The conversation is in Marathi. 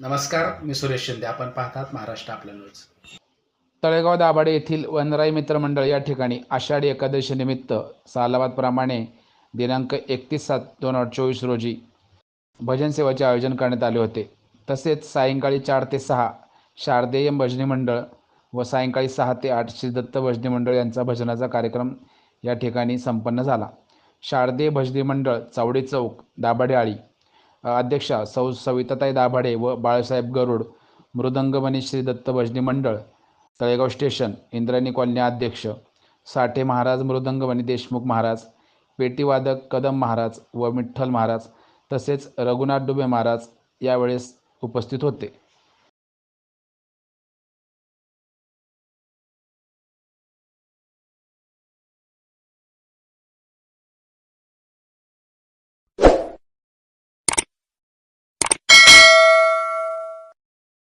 नमस्कार मी सुरेश शिंदे. आपण पाहतात महाराष्ट्र आपल्या न्यूज तळेगाव दाभाडे येथील वनराई मित्रमंडळ या ठिकाणी आषाढी एकादशीनिमित्त सालाबादप्रमाणे दिनांक एकतीस सात दोन हजार चोवीस रोजी भजन सेवाचे आयोजन करण्यात आले होते. तसेच सायंकाळी चार ते सहा शारदेय भजनी मंडळ व सायंकाळी सहा ते आठ श्री दत्त भजनी मंडळ यांचा भजनाचा कार्यक्रम या ठिकाणी संपन्न झाला. शारदेय भजनी मंडळ चावडी चौक दाभाडे आळी अध्यक्षा सौ सविताताई दाभाडे व बाळासाहेब गरुड मृदंगमणी श्री दत्त भजनी मंडळ तळेगाव स्टेशन इंद्रायणी कॉलनी अध्यक्ष साठे महाराज मृदंगमणी देशमुख महाराज पेटीवादक कदम महाराज व विठ्ठल महाराज तसेच रघुनाथ डुबे महाराज यावेळेस उपस्थित होते.